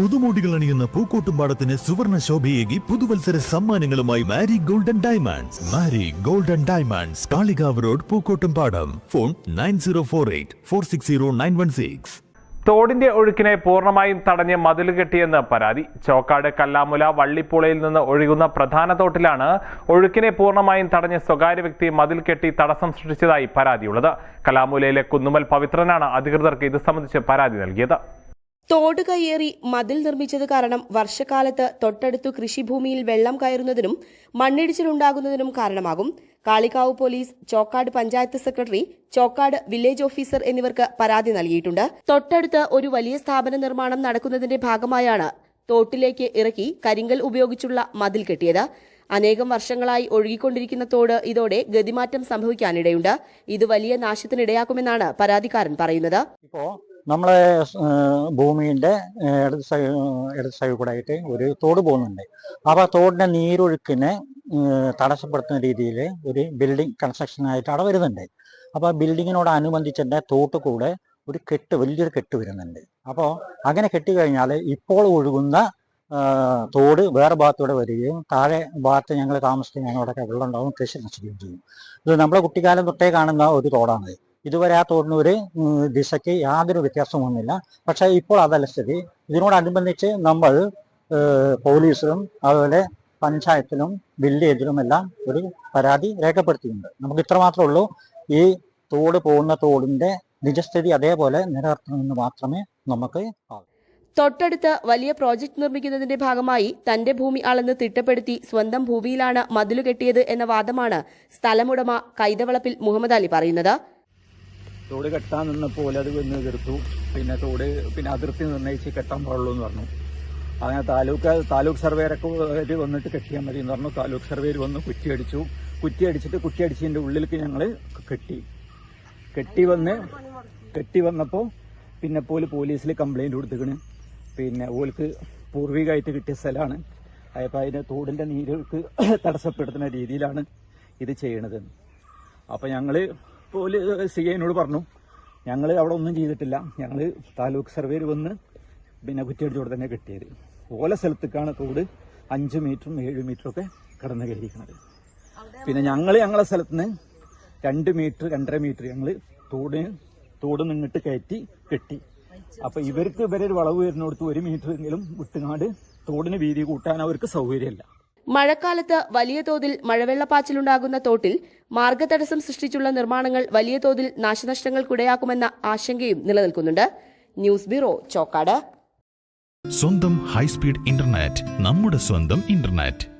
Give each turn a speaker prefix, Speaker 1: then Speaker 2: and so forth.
Speaker 1: പുതുമോടികൾ അണിയുന്ന പൂക്കോട്ടുംപാടത്തിന് സുവർണ ശോഭയേകി പുതുവത്സര സമ്മാനങ്ങളുമായി Mari golden diamonds. Mari golden diamonds Kalikavu road Pookkottumpadam. Phone nine zero four eight four six zero nine one six.
Speaker 2: തോടിന്റെ ഒഴുക്കിനെ പൂർണമായും തടഞ്ഞ് മതിൽ കെട്ടിയെന്ന് പരാതി. ചോക്കാട് കല്ലാമുല വള്ളിപ്പുളയിൽ നിന്ന് ഒഴുകുന്ന പ്രധാന തോട്ടിലാണ് ഒഴുക്കിനെ പൂർണമായും തടഞ്ഞ് സ്വകാര്യ വ്യക്തി മതിൽ കെട്ടി തടസ്സം സൃഷ്ടിച്ചതായി പരാതിയുള്ളത്. കലാമുലയിലെ കുന്നുമൽ പവിത്രനാണ് അധികൃതർക്ക് ഇത് സംബന്ധിച്ച് പരാതി നൽകിയത്.
Speaker 3: തോട് കയ്യേറി മതിൽ നിർമ്മിച്ചത് കാരണം വർഷക്കാലത്ത് തൊട്ടടുത്തു കൃഷിഭൂമിയിൽ വെള്ളം കയറുന്നതിനും മണ്ണിടിച്ചിലുണ്ടാകുന്നതിനും കാരണമാകും. Kalikavu police Chokkad panchayat secretary Chokkad village officer എന്നിവർക്ക് പരാതി നൽകിയിട്ടുണ്ട്. തൊട്ടടുത്ത് ഒരു വലിയ സ്ഥാപന നിർമ്മാണം നടക്കുന്നതിന്റെ ഭാഗമായാണ് തോട്ടിലേക്ക് ഇറക്കി കരിങ്കൽ ഉപയോഗിച്ചുള്ള മതിൽ കെട്ടിയത്. അനേകം വർഷങ്ങളായി ഒഴുകിക്കൊണ്ടിരിക്കുന്ന തോട് ഇതോടെ ഗതിമാറ്റം സംഭവിക്കാനിടയുണ്ട്. ഇത് വലിയ നാശത്തിനിടയാക്കുമെന്നാണ് പരാതിക്കാരൻ പറയുന്നത്.
Speaker 4: നമ്മളെ ഭൂമിയുടെ ഇടത് സൈ ഇടത് സൈഡിൽ കൂടെ ആയിട്ട് ഒരു തോട് പോകുന്നുണ്ട്. അപ്പോൾ ആ തോടിന്റെ നീരൊഴുക്കിനെ തടസ്സപ്പെടുത്തുന്ന രീതിയിൽ ഒരു ബിൽഡിംഗ് കൺസ്ട്രക്ഷൻ ആയിട്ട് അവിടെ വരുന്നുണ്ട്. അപ്പോൾ ആ ബിൽഡിങ്ങിനോട് അനുബന്ധിച്ചിട്ട് തോട്ട് കൂടെ ഒരു കെട്ട് വലിയൊരു കെട്ട് വരുന്നുണ്ട്. അപ്പോൾ അങ്ങനെ കെട്ടി കഴിഞ്ഞാൽ ഇപ്പോൾ ഒഴുകുന്ന തോട് വേറെ ഭാഗത്തൂടെ വരികയും താഴെ ഭാഗത്ത് ഞങ്ങൾ താമസിക്കുന്ന ഞങ്ങളോടൊക്കെ വെള്ളം ഉണ്ടാവും കൃഷി നശിക്കുകയും ചെയ്യും. ഇത് നമ്മുടെ കുട്ടിക്കാലം തൊട്ടേ കാണുന്ന ഒരു തോടാണ്. ഇതുവരെ ആ ഒരു ദിശയ്ക്ക് യാതൊരു വ്യത്യാസവും വന്നില്ല. പക്ഷേ ഇപ്പോൾ അതല്ല സ്ഥിതി. ഇതിനോടനുബന്ധിച്ച് നമ്മൾ പോലീസിലും അതുപോലെ പഞ്ചായത്തിലും വില്ലേജിലും എല്ലാം ഒരു പരാതി രേഖപ്പെടുത്തിയിട്ടുണ്ട്. നമുക്ക് ഇത്ര മാത്രമേ ഉള്ളൂ. ഈ തോട് പോകുന്ന തോടിന്റെ നിജസ്ഥിതി അതേപോലെ നിലനിർത്തണമെന്ന് മാത്രമേ നമുക്ക്
Speaker 3: തൊട്ടടുത്ത് വലിയ പ്രോജക്ട് നിർമ്മിക്കുന്നതിന്റെ ഭാഗമായി തന്റെ ഭൂമി അളന്ന് തിട്ടപ്പെടുത്തി സ്വന്തം ഭൂമിയിലാണ് മതിലു കെട്ടിയത് എന്ന വാദമാണ് സ്ഥലമുടമ കൈതവളപ്പിൽ മുഹമ്മദ് അലി പറയുന്നത്.
Speaker 5: തോട് കെട്ടാൻ നിന്നപ്പോൾ അത് വന്ന് എതിർത്തു. പിന്നെ തോട് പിന്നെ അതിർത്തി നിർണയിച്ച് കെട്ടാൻ പാടുള്ളൂ എന്ന് പറഞ്ഞു. അങ്ങനെ താലൂക്ക് താലൂക്ക് സർവേരൊക്കെ വന്നിട്ട് കെട്ടിയാൽ മതി എന്ന് പറഞ്ഞു. താലൂക്ക് സർവേർ വന്ന് കുറ്റിയടിച്ചു കുറ്റിയടിച്ചിട്ട് കുറ്റിയടിച്ചതിന്റെ ഉള്ളിലേക്ക് ഞങ്ങൾ കെട്ടി. കെട്ടി വന്ന് കെട്ടി വന്നപ്പോൾ പിന്നെ പോൽ പോലീസിൽ കംപ്ലൈന്റ് കൊടുത്തിക്കണ്. പിന്നെ ഓൽക്ക് പൂർവികമായിട്ട് കിട്ടിയ സ്ഥലമാണ് അപ്പോൾ അതിന്റെ തോടിന്റെ നീരൊക്കെ തടസ്സപ്പെടുത്തുന്ന രീതിയിലാണ് ഇത് ചെയ്യണത്. അപ്പോൾ ഞങ്ങൾ പോൽ സി ഐനോട് പറഞ്ഞു ഞങ്ങൾ അവിടെ ഒന്നും ചെയ്തിട്ടില്ല. ഞങ്ങൾ താലൂക്ക് സർവേയിൽ വന്ന് പിന്നെ കുറ്റിയടിച്ചോടെ തന്നെ കിട്ടിയത്. ഓല സ്ഥലത്തേക്കാണ് തോട് അഞ്ച് മീറ്ററും ഏഴ് മീറ്ററും ഒക്കെ കടന്നു കയറിയിരിക്കുന്നത്. പിന്നെ ഞങ്ങൾ ഞങ്ങളെ സ്ഥലത്ത് നിന്ന് രണ്ട് മീറ്റർ രണ്ടര മീറ്റർ ഞങ്ങൾ തോടിന് തോട് നിന്നിട്ട് കയറ്റി കെട്ടി. അപ്പൊ ഇവർക്ക് ഇവരൊരു വളവ് വരുന്നിടത്ത് ഒരു മീറ്റർ എങ്കിലും വിട്ടുങ്ങാട് തോടിന് വീതി കൂട്ടാൻ അവർക്ക് സൗകര്യമില്ല.
Speaker 3: മഴക്കാലത്ത് വലിയ തോതിൽ മഴവെള്ളപ്പാച്ചിലുണ്ടാകുന്ന തോട്ടിൽ മാർഗതടസ്സം സൃഷ്ടിച്ചുള്ള നിർമ്മാണങ്ങൾ വലിയ തോതിൽ നാശനഷ്ടങ്ങൾക്കിടയാക്കുമെന്ന ആശങ്കയും നിലനിൽക്കുന്നുണ്ട്. News bureau Chokkad.
Speaker 1: സ്വന്തം ഹൈസ്പീഡ് ഇന്റർനെറ്റ് നമ്മുടെ സ്വന്തം ഇന്റർനെറ്റ്.